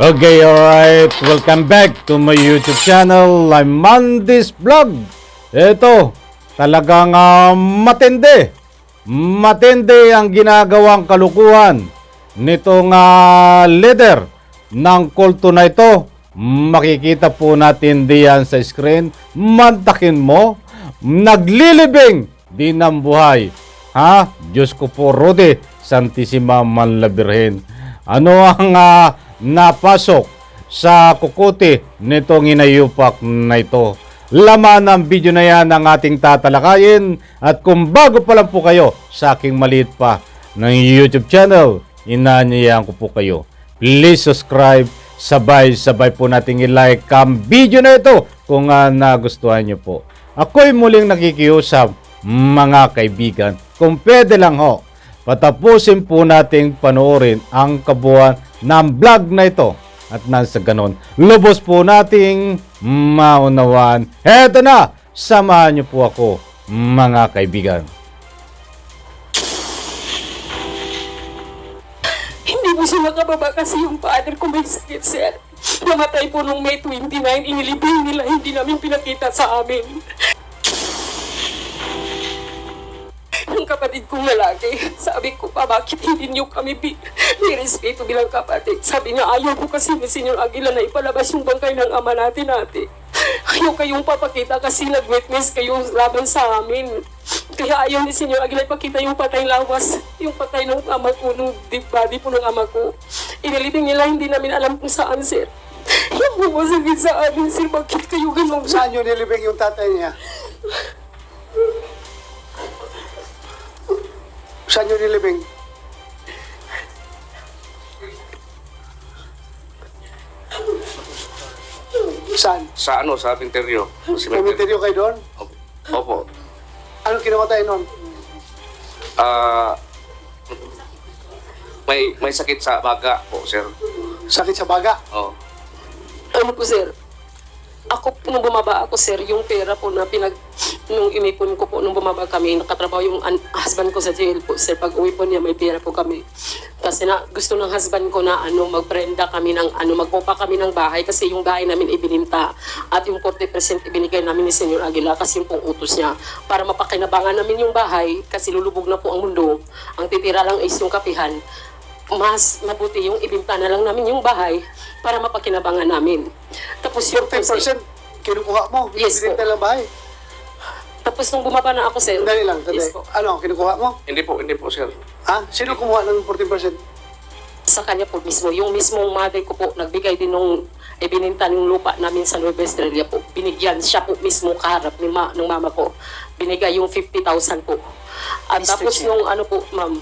Okay, alright. Welcome back to my YouTube channel. I'm Mandis Vlog. Ito, talagang ah, matindi. Matindi ang ginagawang kalukuhan nitong ah, leader ng kulto na ito. Makikita po natin diyan sa screen. Mantakin mo. Naglilibing din ng buhay. Ha? Diyos ko po, Rode, Santissima Manlabirhen. Ano ang ah, napasok sa kukuti nitong inayupak na ito? Laman ng video na yan ang ating tatalakayin at kung bago pa lang po kayo sa aking maliit pa ng YouTube channel, inanyayahan ko po kayo. Please subscribe, sabay-sabay po nating i-like ang video na ito kung ah, nagustuhan nyo po. Ako'y muling nakikiusap, mga kaibigan, kung pwede lang ho, patapusin po nating panoorin ang kabuuan ng vlog na ito. At nang sa ganon, lubos po nating maunawaan. Heto na, samahan niyo po ako, mga kaibigan. Hindi po siya makababa kasi yung father ko may sakit, sir. Namatay po nung May 29, inilibing nila, hindi namin pinakita sa amin. Kapatid kong lalaki, sabi ko pa, bakit hindi niyo kami bi nirespeto bilang kapatid? Sabi niya, ayaw po kasi ni Senyor Aguila na ipalabas yung bangkay ng ama natin natin. Ayaw kayong papakita kasi nag-witness kayo laban sa amin. Kaya ayaw ni Senyor Aguila ipakita yung patay lawas, yung patay ng ama ko, nung deep body po ng ama ko. Inilibing nila, hindi namin alam kung saan, sir. Yung bumasagit sa amin, sir, bakit kayo ganun? Saan yun nilibing yung tatay niya? Saan yun nilibing? Saan? Sa ano, sa cemetery. Cemetery kayo doon? Opo. Anong kinamatay noon? Ah, may may sakit sa baga po, sir. Sakit sa baga? Oh. ano po sir, ako nung bumaba ako sir, yung pera po na pinag, nung inipon ko po nung bumaba kami, nakatrabaho yung an- husband ko sa jail po sir, pag uwi po niya may pera po kami. Kasi na, gusto ng husband ko na ano, magprenda kami ng ano, magpupa kami ng bahay kasi yung bahay namin ibininta at yung 40% ibinigay namin ni Senyor Aguila kasi yung pong utos niya para mapakinabangan namin yung bahay kasi lulubog na po ang mundo. Ang titira lang is yung kapihan mas mabuti yung ibinta na lang namin yung bahay para mapakinabangan namin. Tapos yung 10% kinukuha mo? Yes po. Binenta lang bahay? Tapos nung bumaba na ako, sir. Dali lang, dali. Yes po. Ano, kinukuha mo? Hindi po, hindi po, sir. Ha? Sino kumuha ng 14%? Sa kanya po mismo. Yung mismong mother ko po, nagbigay din nung ibininta yung lupa namin sa Nueva Estrella po. Binigyan siya po mismo kaharap ni ma, ng mama ko. Binigay yung 50,000 po. At Mr. tapos Chair. nung ano po, ma'am,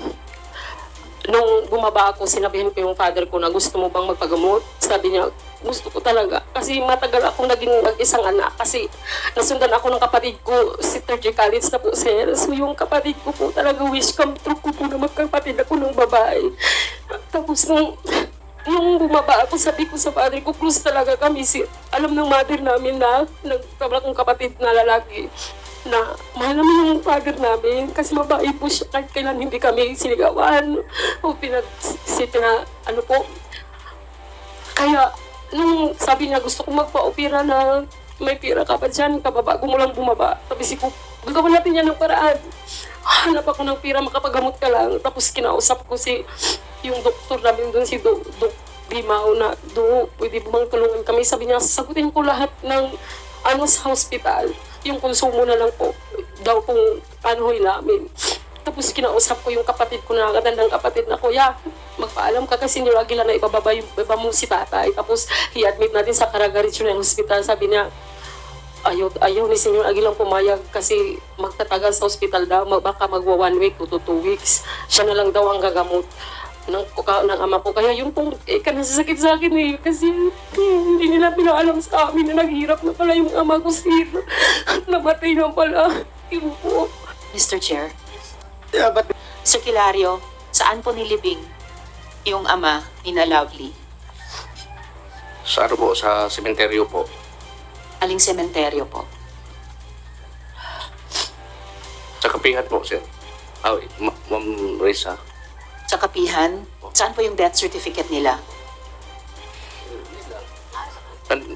nung bumaba ako, sinabihin ko yung father ko na gusto mo bang magpagamot? Sabi niya, gusto ko talaga. Kasi matagal akong naging nag-isang anak. Kasi nasundan ako ng kapatid ko, si Terje Collins na po, sir. So yung kapatid ko po talaga wish come true ko po na magkapatid ako ng babae. Tapos nung nung bumaba ako, sabi ko sa father ko, close talaga kami. Si, alam ng mother namin na nagtabla kong kapatid na lalaki na mahal namin yung father namin kasi mabait po siya kahit kailan hindi kami sinigawan o pinag si, pina, ano po kaya nung sabi niya gusto ko magpa-opera na may pira ka pa dyan, kababago mo lang bumaba. Si ko, gagawin natin yan ng paraan. Hanap ako ng pira, makapagamot ka lang. Tapos kinausap ko si, yung doktor namin doon, si Do, Dok Bimao na, Do, pwede ba bang tulungan kami? Sabi niya, sagutin ko lahat ng ano sa hospital. Yung konsumo na lang po, daw kung anuhin namin. Tapos kinausap ko yung kapatid ko na nakatandang kapatid na, Kuya, magpaalam ka kasi ni Aguila na ibababa yung ibaba mo si tatay. Tapos i-admit natin sa Caraga Regional Hospital. Sabi niya, ayaw, ayaw ni Senyor Aguilang pumayag kasi magtatagal sa hospital daw. Baka magwa one week o to two weeks. Siya na lang daw ang gagamot ng, ng ama ko. Kaya yun pong eh, ka nasasakit sa akin eh. Kasi hmm, hindi nila pinaalam sa amin na naghirap na pala yung ama ko sir. At namatay na pala. Yun po. Mr. Chair, Yeah, but Sir Kilario, saan po nilibing yung ama ni na Lovely? Sa ano po, sa cemetery po. Aling sementeryo po? Sa kapihan po, sir. Ah, Ma- Ma'am Risa. Sa kapihan, saan po yung death certificate nila?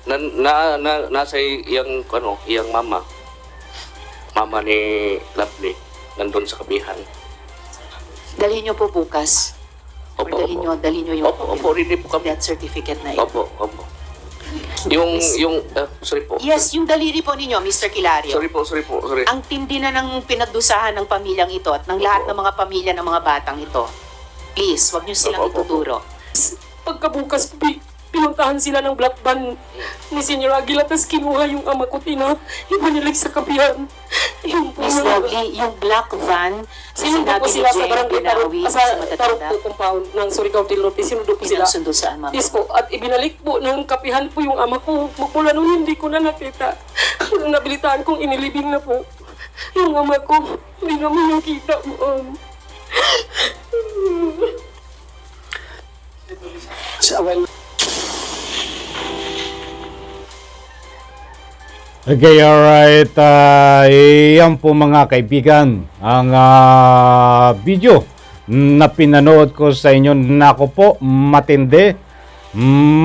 na, na, na, nasa iyang, ano, iyang mama, mama ni Lovely, nandun sa kabihan. Dalhin niyo po bukas. Or Opo, dalhin opo. niyo, dalhin niyo yung Opo, opo, ready po kami. death certificate na ito. Opo, opo. Yung, yung, ah, sorry po. Yes, yung daliri po ninyo, Mr. Kilario. Sorry po, sorry po, sorry. Ang tindi na ng pinagdusahan ng pamilyang ito at ng lahat ng mga pamilya ng mga batang ito. Please, wag niyo silang Opo, opo. ituturo. Pagkabukas, pi- pinuntahan sila ng black van ni Senyor Aguila, tapos kinuha yung ama ko, tina, ibanilag sa kapihan. Yung po Miss yung- Lovely, yung black van, Sinundo sinabi po ni sila sa Jen, barangay Tarot, Binawi, sa sa Tarot matatanda. po compound ng Surigao del Norte. Sinundo po sila. Pinagsundo saan, ma'am? Yes po, at ibinalik po ng kapihan po yung ama ko. Magmula nung hindi ko na nakita. Nung nabilitaan kong inilibing na po. Yung ama ko, hindi naman nakita mo. Um, Sa- well, Okay, alright. Uh, yan po mga kaibigan ang ah, video na pinanood ko sa inyo. Nako po, matindi.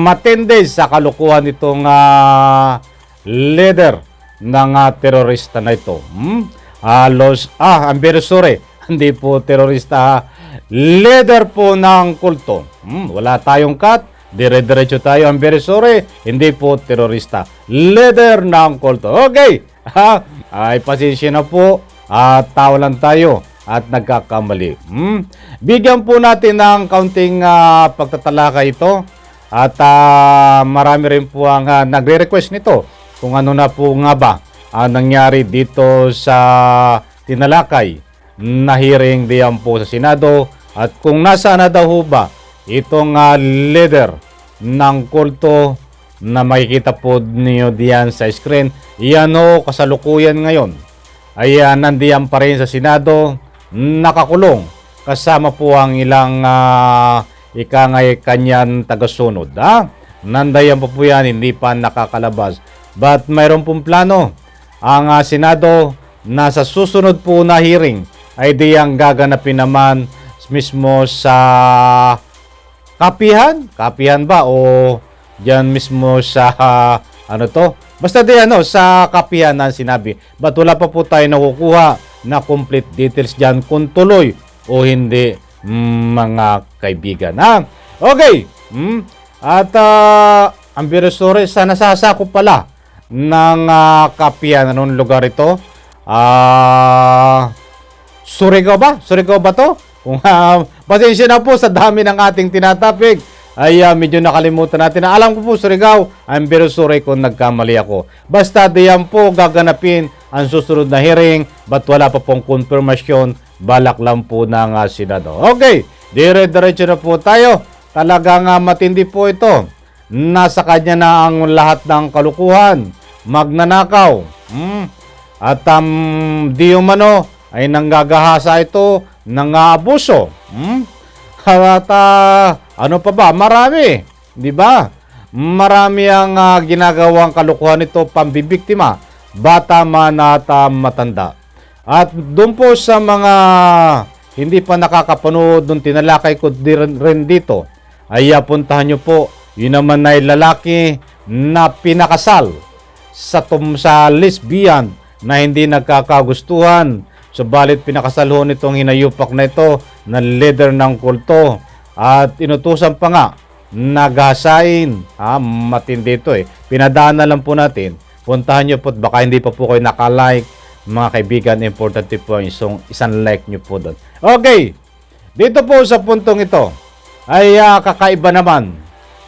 Matindi sa kalukuhan itong ah, leader ng ah, terorista na ito. Hmm? Ah, los, ah, I'm very sorry. Hindi po terorista. Leader po ng kulto. Hmm, wala tayong cut. Dire-diretso tayo. I'm very sorry. Hindi po terorista. Leader ng kulto. Okay. Ha? Ay, pasensya na po. At tao lang tayo. At nagkakamali. Hmm? Bigyan po natin ng kaunting ah, pagtatalakay ito. At ah, marami rin po ang ah, nagre-request nito. Kung ano na po nga ba ang nangyari dito sa tinalakay na hearing diyan po sa Senado. At kung nasaan na daw ba itong ah, leader ng kulto na makikita po niyo diyan sa screen. Yan o, kasalukuyan ngayon. Ayan, nandiyan pa rin sa Senado, nakakulong. Kasama po ang ilang uh, ikangay kanyan tagasunod. Ha? Nandayan pa po yan, hindi pa nakakalabas. But mayroon pong plano ang ah, Senado na sa susunod po na hearing ay diyang gaganapin naman mismo sa kapihan? Kapihan ba o diyan mismo sa ah, ano to? Basta di ano sa kapihan na sinabi. But wala pa po tayo nakukuha na complete details diyan kung tuloy o hindi mm, mga kaibigan. Ha? Okay. Mm. At uh, ang sorry sa nasasakop pala ng ah, kapihan anong lugar ito? Ah Surigao ba? Surigao ba to? Kung uh, pasensya na po sa dami ng ating tinatapik, ay ah, medyo nakalimutan natin. na Alam ko po, Surigao, I'm very sorry kung nagkamali ako. Basta diyan po gaganapin ang susunod na hearing, but wala pa pong konfirmasyon, balak lang po ng uh, Senado. Okay, dire-diretso na po tayo. Talagang ah, matindi po ito. Nasa kanya na ang lahat ng kalukuhan, magnanakaw. Hmm? At um, di umano ay nanggagahasa ito ng abuso. Hmm? At ano pa ba? Marami. Di ba? Marami ang ah, ginagawang kalukuhan nito pambibiktima. Bata man at ah, matanda. At doon po sa mga hindi pa nakakapanood nung tinalakay ko rin, dito, ay ah, puntahan nyo po. Yun naman ay lalaki na pinakasal sa tum sa lesbian na hindi nagkakagustuhan. Subalit pinakasal ho nitong hinayupak na ito na leader ng kulto. At inutusan pa nga nagasain. Ha, matindi ito eh. Pinadaan na lang po natin. Puntahan nyo po baka hindi pa po kayo nakalike. Mga kaibigan, importante po yung isang, isang like nyo po doon. Okay, dito po sa puntong ito ay ah, kakaiba naman.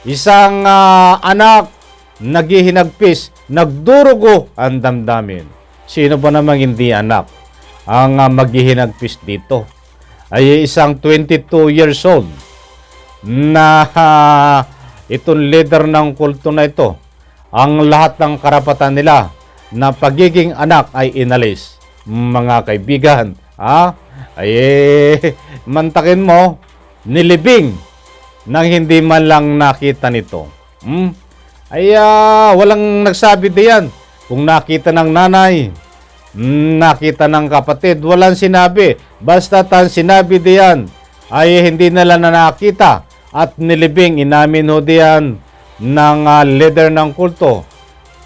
Isang ah, anak naghihinagpis, nagdurugo ang damdamin. Sino ba namang hindi anak ang uh, maghihinagpis dito? Ay isang 22 years old na ah, itong leader ng kulto na ito. Ang lahat ng karapatan nila na pagiging anak ay inalis. Mga kaibigan, ha? Ay eh, mantakin mo, nilibing nang hindi man lang nakita nito. Hmm? Ay ah, walang nagsabi diyan. Kung nakita ng nanay, nakita ng kapatid, walang sinabi. Basta tan sinabi diyan ay hindi nila na nakita at nilibing inamin ho diyan ng ah, leader ng kulto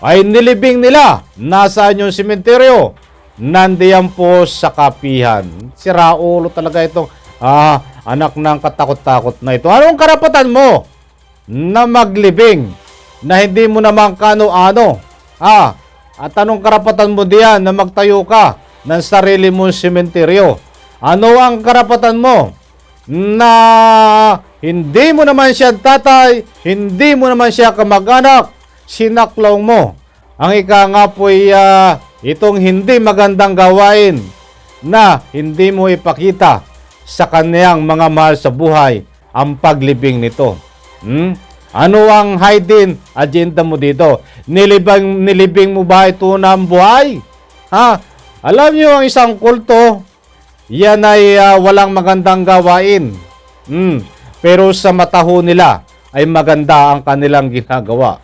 ay nilibing nila. Nasaan yung simenteryo? Nandiyan po sa kapihan. Si Raulo talaga itong ah, anak ng katakot-takot na ito. Anong karapatan mo na maglibing na hindi mo naman kano-ano? Ah, at anong karapatan mo diyan na magtayo ka ng sarili mong simenteryo? Ano ang karapatan mo na hindi mo naman siya tatay, hindi mo naman siya kamag-anak, sinaklaw mo. Ang ika nga po ay ah, itong hindi magandang gawain na hindi mo ipakita sa kaniyang mga mahal sa buhay ang paglibing nito. Hmm? Ano ang hidden agenda mo dito? Nilibang, nilibing mo ba ito ng buhay? Ha? Alam niyo ang isang kulto, yan ay ah, walang magandang gawain. Hmm. Pero sa mataho nila ay maganda ang kanilang ginagawa.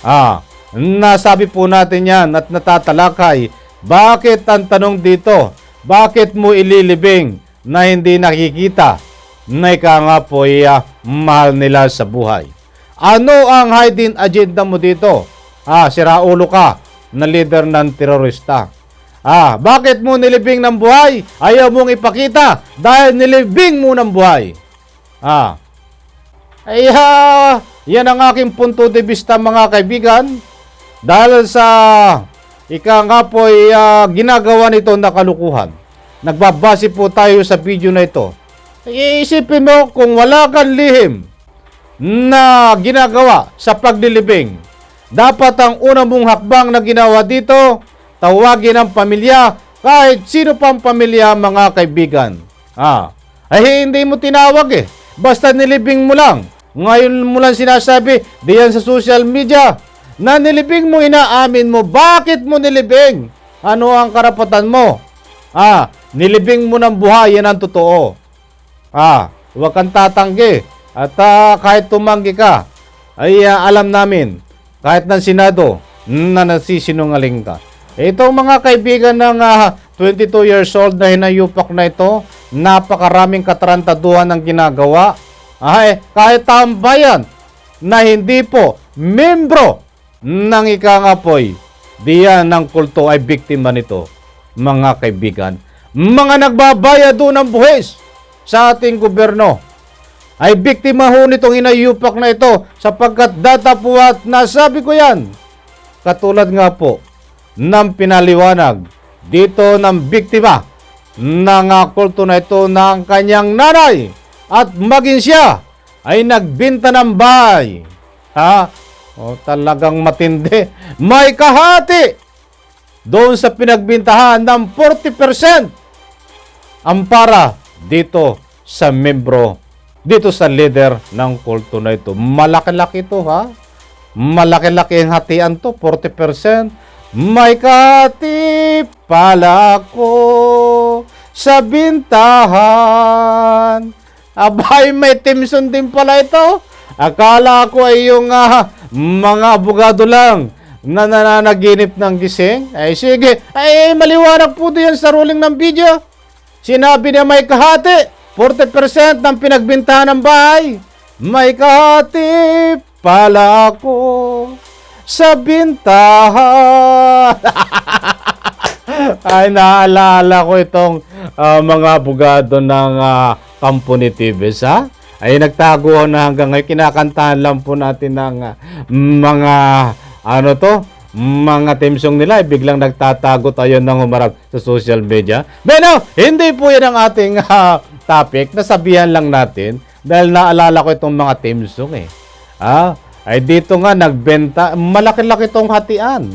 Ah, nasabi po natin yan at natatalakay. Bakit ang tanong dito? Bakit mo ililibing na hindi nakikita na ika nga po ay ah, mahal nila sa buhay? Ano ang hidden agenda mo dito? Ah, siraulo ka na leader ng terorista. Ah, bakit mo nilibing ng buhay? Ayaw mong ipakita dahil nilibing mo ng buhay. Ah. Ay, ah, yan ang aking punto de vista mga kaibigan. Dahil sa ika nga po ay ah, ginagawa nito na kalukuhan. Nagbabase po tayo sa video na ito. Iisipin mo kung wala kang lihim na ginagawa sa paglilibing. Dapat ang una mong hakbang na ginawa dito, tawagin ang pamilya, kahit sino pang pamilya mga kaibigan. Ah, ay hindi mo tinawag eh. Basta nilibing mo lang. Ngayon mo lang sinasabi, diyan sa social media, na nilibing mo, inaamin mo, bakit mo nilibing? Ano ang karapatan mo? Ah, nilibing mo ng buhay, yan ang totoo. Ah, huwag kang tatanggi. At ah, kahit tumanggi ka, ay ah, alam namin, kahit ng Senado, na nasisinungaling ka. Itong mga kaibigan ng ah, 22 years old na hinayupak na ito, napakaraming katarantaduhan ng ginagawa. Ay, kahit tambayan na hindi po membro ng ikangapoy, diyan ng kulto ay biktima nito, mga kaibigan. Mga nagbabayad doon ng buwis sa ating gobyerno ay biktima ho nitong inayupak na ito sapagkat datapuat nasabi ko yan. Katulad nga po ng pinaliwanag dito ng biktima ng kulto na ito ng kanyang nanay at maging siya ay nagbinta ng bahay. Ha? O talagang matindi. May kahati doon sa pinagbintahan ng 40% ang para dito sa membro, dito sa leader ng kulto na ito. Malaki-laki ito ha. Malaki-laki ang hatian to, 40%. May kahati pala ko sa bintahan. Abay, may Timson din pala ito. Akala ko ay yung ah, mga abogado lang na nananaginip ng gising. Ay sige, ay maliwanag po diyan sa ruling ng video. Sinabi niya may kahati, 40% ng pinagbintahan ng bahay. May kahati pala ako sa bintahan. Ay, naalala ko itong ah, mga abogado ng uh, kampo ni Tibes, ha? Ay, nagtago na hanggang ngayon. Kinakantahan lang po natin ng ah, mga, ano to, mga teamsong nila. Ay, biglang nagtatago tayo ng humarap sa social media. Pero, hindi po yan ang ating ah, topic. Nasabihan lang natin dahil naalala ko itong mga teamsong eh. Ah, ay dito nga nagbenta, malaki-laki itong hatian.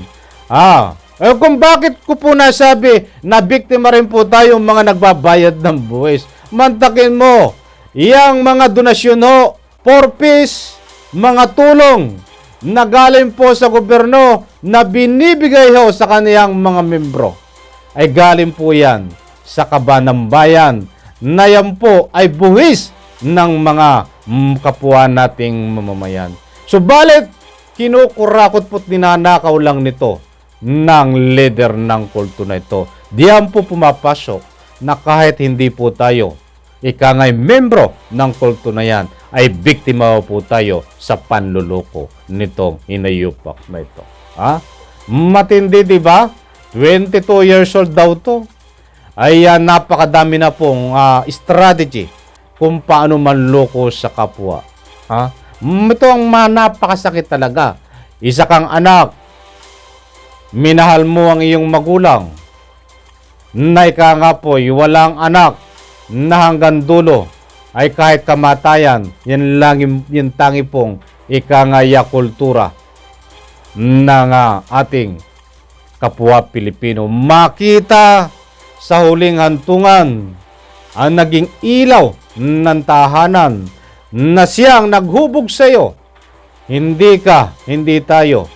Ah, eh, kung bakit ko po nasabi na biktima rin po tayo mga nagbabayad ng buwis. Mantakin mo, iyang mga donasyon ho, for peace, mga tulong na galing po sa gobyerno na binibigay ho sa kaniyang mga membro ay galing po yan sa kaba ng bayan na yan po ay buwis ng mga mm, kapwa nating mamamayan. Subalit, kinukurakot po't ninanakaw lang nito ng leader ng kulto na ito. Diyan po pumapasok na kahit hindi po tayo ika nga'y membro ng kulto na yan, ay biktima po tayo sa panluloko nitong inayupak na ito. Ha? Matindi, di ba? 22 years old daw to. Ay ah, napakadami na pong ah, strategy kung paano manloko sa kapwa. Ha? Ito ang napakasakit talaga. Isa kang anak, minahal mo ang iyong magulang, na ika nga po'y walang anak na hanggang dulo ay kahit kamatayan, yan lang yung, tangi pong ika nga kultura ng ah, ating kapwa Pilipino. Makita sa huling hantungan ang naging ilaw ng tahanan na siyang naghubog sa iyo. Hindi ka, hindi tayo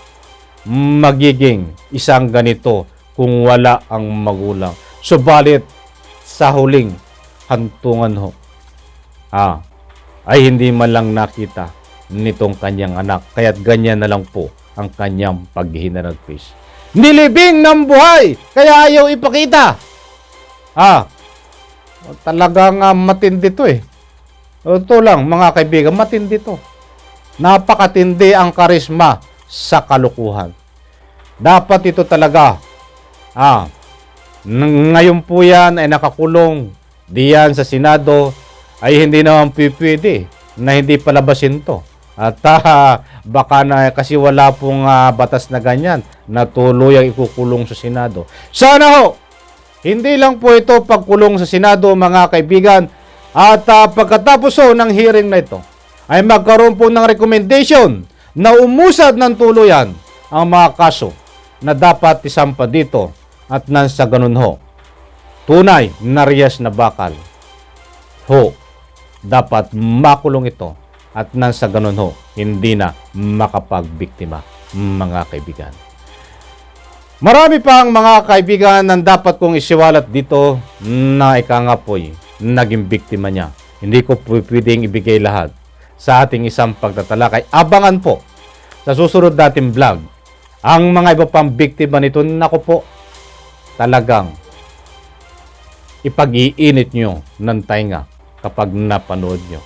magiging isang ganito kung wala ang magulang. Subalit sa huling hantungan ho, ah, ay hindi man lang nakita nitong kanyang anak. Kaya't ganyan na lang po ang kanyang paghihinaragpis. Nilibing ng buhay, kaya ayaw ipakita. Ah, talagang ah, matindi to eh. Ito lang mga kaibigan, matindi to. Napakatindi ang karisma sa kalukuhan. Dapat ito talaga. Ah, ng- ngayon po yan ay nakakulong diyan sa Senado ay hindi naman pipwede na hindi palabasin to. At ah, baka na kasi wala pong ah, batas na ganyan na tuluyang ikukulong sa Senado. Sana ho, hindi lang po ito pagkulong sa Senado mga kaibigan. At ah, pagkatapos ho ng hearing na ito ay magkaroon po ng recommendation na umusad ng tuluyan ang mga kaso na dapat isampa dito at nang sa ganun ho tunay na riyas na bakal ho dapat makulong ito at nang sa ganun ho hindi na makapagbiktima mga kaibigan Marami pang mga kaibigan na dapat kong isiwalat dito na ika nga po'y naging biktima niya. Hindi ko pwedeng ibigay lahat sa ating isang pagtatalakay. Abangan po sa susunod nating vlog ang mga iba pang biktima nito. Nako po, talagang ipag-iinit nyo ng tainga kapag napanood nyo.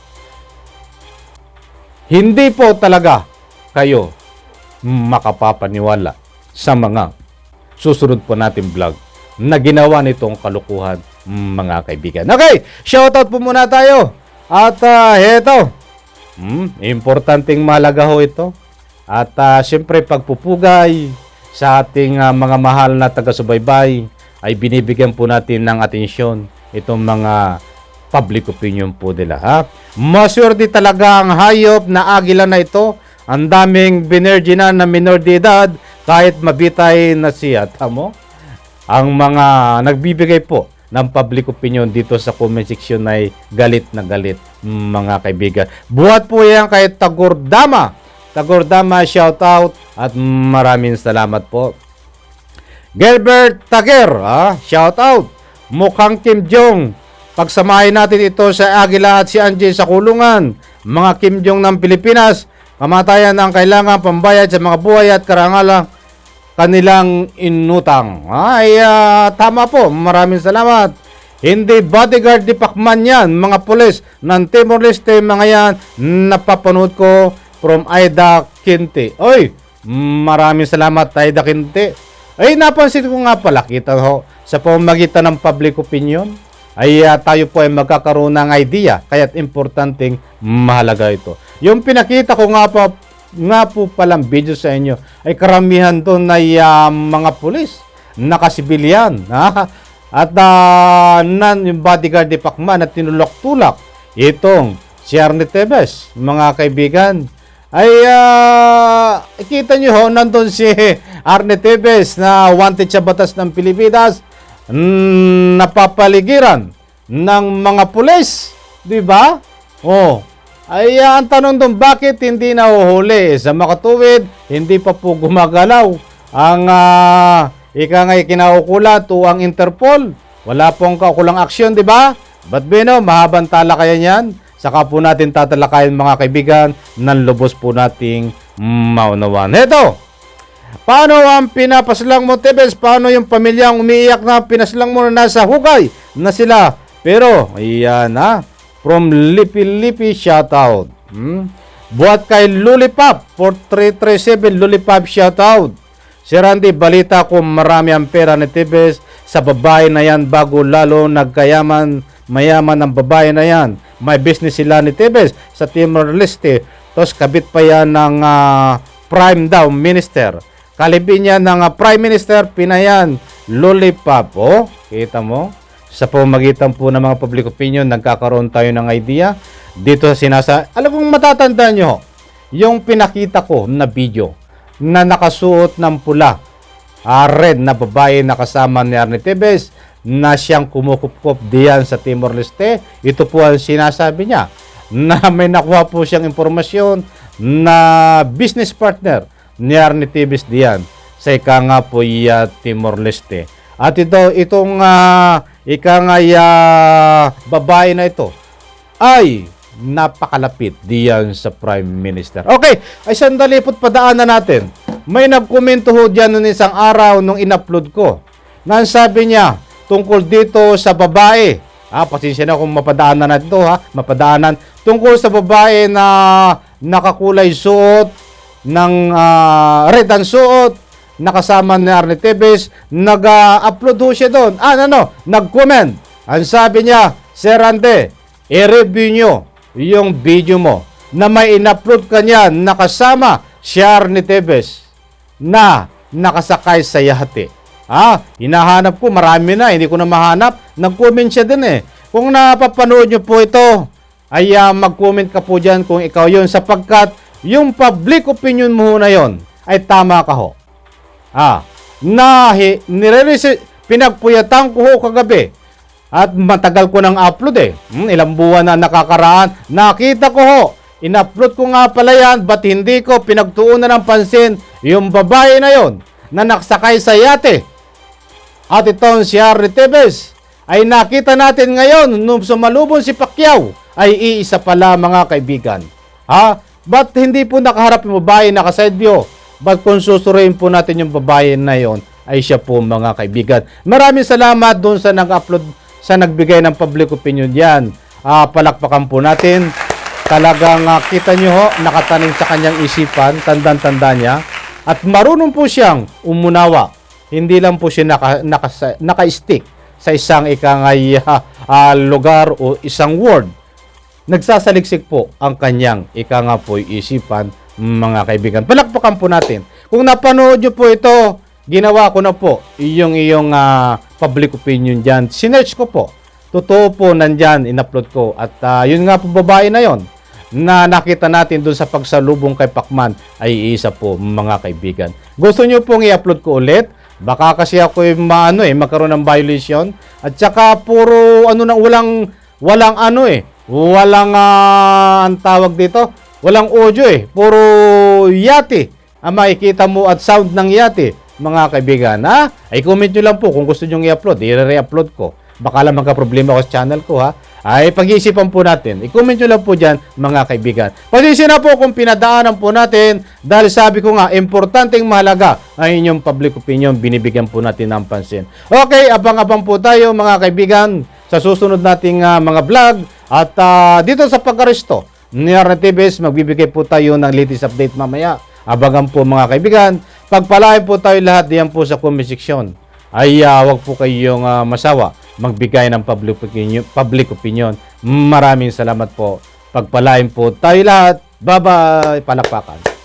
Hindi po talaga kayo makapapaniwala sa mga susunod po natin vlog na ginawa nitong kalukuhan mga kaibigan. Okay, shoutout po muna tayo. At ah, heto, hmm, importanteng malaga ho ito. At ah, siyempre pagpupugay sa ating ah, mga mahal na taga-subaybay ay binibigyan po natin ng atensyon itong mga public opinion po nila. Ha? Maswerte talaga ang hayop na agila na ito. Ang daming binerginan na minor de edad kahit mabitay na siya. Tamo? Ang mga nagbibigay po ng public opinion dito sa comment section ay galit na galit mga kaibigan. Buhat po yan kay Tagordama. Tagordama, shout out at maraming salamat po. Gilbert Tager, ah, shout out. Mukhang Kim Jong. Pagsamahin natin ito sa Agila at si Angie sa kulungan. Mga Kim Jong ng Pilipinas, kamatayan ang kailangan pambayad sa mga buhay at karangalan kanilang inutang. Ay, ah, tama po. Maraming salamat. Hindi bodyguard di Pacman yan, mga pulis ng Timor-Leste, mga yan, napapanood ko from Aida Quinte. Oy, maraming salamat Aida Quinte. Ay, napansin ko nga pala, kita ho, sa pamamagitan ng public opinion, ay ah, tayo po ay magkakaroon ng idea, kaya't importanteng mahalaga ito. Yung pinakita ko nga po, nga po palang video sa inyo, ay karamihan doon ay ah, mga pulis, nakasibilyan, ha? At uh, nan yung bodyguard ni Pacman at tinulak-tulak itong si Arne Tevez, mga kaibigan. Ay, ah, kita nyo ho, nandun si Arne Tevez na wanted sa batas ng Pilipinas, mm, napapaligiran ng mga pulis, di ba? Oh, ay ang tanong doon, bakit hindi nahuhuli sa makatuwid, hindi pa po gumagalaw ang ah, ika nga kinaukulat o ang Interpol. Wala pong kaukulang aksyon, di ba? But Beno, mahabang talakayan yan. Saka po natin tatalakayin mga kaibigan ng lubos po nating maunawan. Heto, paano ang pinapaslang mo, Tebes? Paano yung pamilyang umiiyak na pinaslang mo na nasa hugay na sila? Pero, ayan ha, from Lipi Lipi shoutout. Hmm? Buhat kay Lollipop, 4337 Lollipop shoutout. Si Randy, balita ko marami ang pera ni Tibes sa babae na yan bago lalo nagkayaman, mayaman ang babae na yan. May business sila ni Tibes sa Timor Leste. Tapos kabit pa yan ng ah, prime daw, minister. Kalibin niya ng ah, prime minister, pinayan, Lollipop. Oh, kita mo? Sa pamagitan po ng mga public opinion, nagkakaroon tayo ng idea. Dito sa sinasa, alam mong matatandaan nyo, yung pinakita ko na video na nakasuot ng pula, ah, red na babae na kasama ni Arne Tevez na siyang kumukupkup diyan sa Timor Leste. Ito po ang sinasabi niya na may nakuha po siyang impormasyon na business partner ni Arne Tevez diyan sa ika nga po iya Timor Leste. At ito, itong uh, ika nga ya babae na ito ay napakalapit diyan sa Prime Minister. Okay, ay sandali po't padaanan natin. May nagkomento ho dyan noong isang araw nung in-upload ko. Na ang sabi niya tungkol dito sa babae. Ah, pasensya na kung mapadaanan natin to ha. Mapadaanan. Tungkol sa babae na nakakulay suot ng ah, red ang suot nakasama ni Arne Tevez, nag-upload ho siya doon. Ah, ano, nag-comment. Ang sabi niya, Sir Ante, i-review nyo yung video mo na may in-upload ka niyan nakasama si Arne Tevez na nakasakay sa yate. Ah, hinahanap ko, marami na, hindi ko na mahanap. Nag-comment siya din eh. Kung napapanood nyo po ito, ay ah, mag-comment ka po dyan kung ikaw yon sapagkat yung public opinion mo na yon ay tama ka ho. Ah, na hi- nire-rese- pinagpuyatan ko ho kagabi. At matagal ko nang upload eh. Hmm, ilang buwan na nakakaraan. Nakita ko ho. In-upload ko nga pala yan, ba't hindi ko pinagtuunan ng pansin yung babae na yon na naksakay sa yate. At itong si Harry Tevez ay nakita natin ngayon nung sumalubong si Pacquiao ay iisa pala mga kaibigan. Ha? Ba't hindi po nakaharap yung babae nakaside view? Ba't kung susuriin po natin yung babae na yon ay siya po mga kaibigan. Maraming salamat doon sa nag-upload, sa nagbigay ng public opinion yan. Ah, palakpakan po natin. Talagang ah, kita nyo ho, nakatanim sa kanyang isipan, tandang-tanda niya. At marunong po siyang umunawa. Hindi lang po siya naka, naka, naka-stick sa isang ikangay ah, ah, lugar o isang word nagsasaliksik po ang kanyang ika nga po isipan mga kaibigan. Palakpakan po natin. Kung napanood nyo po ito, ginawa ko na po iyong iyong ah, public opinion dyan. Sinearch ko po. Totoo po nandyan, in-upload ko. At ah, yun nga po babae na yon na nakita natin doon sa pagsalubong kay Pacman ay isa po mga kaibigan. Gusto nyo pong i-upload ko ulit? Baka kasi ako yung maano eh, magkaroon ng violation. At saka puro ano na walang walang ano eh, walang ah, ang tawag dito, walang audio eh, puro yati ang makikita mo at sound ng yati mga kaibigan ha. Ay comment nyo lang po kung gusto nyo i-upload, i-re-upload ko. Baka lang magka-problema ako sa channel ko ha. Ay pag-iisipan po natin. I-comment nyo lang po dyan mga kaibigan. Pasensya na po kung pinadaanan po natin dahil sabi ko nga, importanteng mahalaga ang inyong public opinion. Binibigyan po natin ng pansin. Okay, abang-abang po tayo mga kaibigan sa susunod nating ah, mga vlog. At ah, dito sa pag-aresto TVS, magbibigay po tayo ng latest update mamaya. Abangan po mga kaibigan. Pagpalain po tayo lahat diyan po sa comment section. Ay ah, wag po kayong ah, masawa magbigay ng public opinion, public opinion. Maraming salamat po. Pagpalain po tayo lahat. Bye-bye. Palakpakan.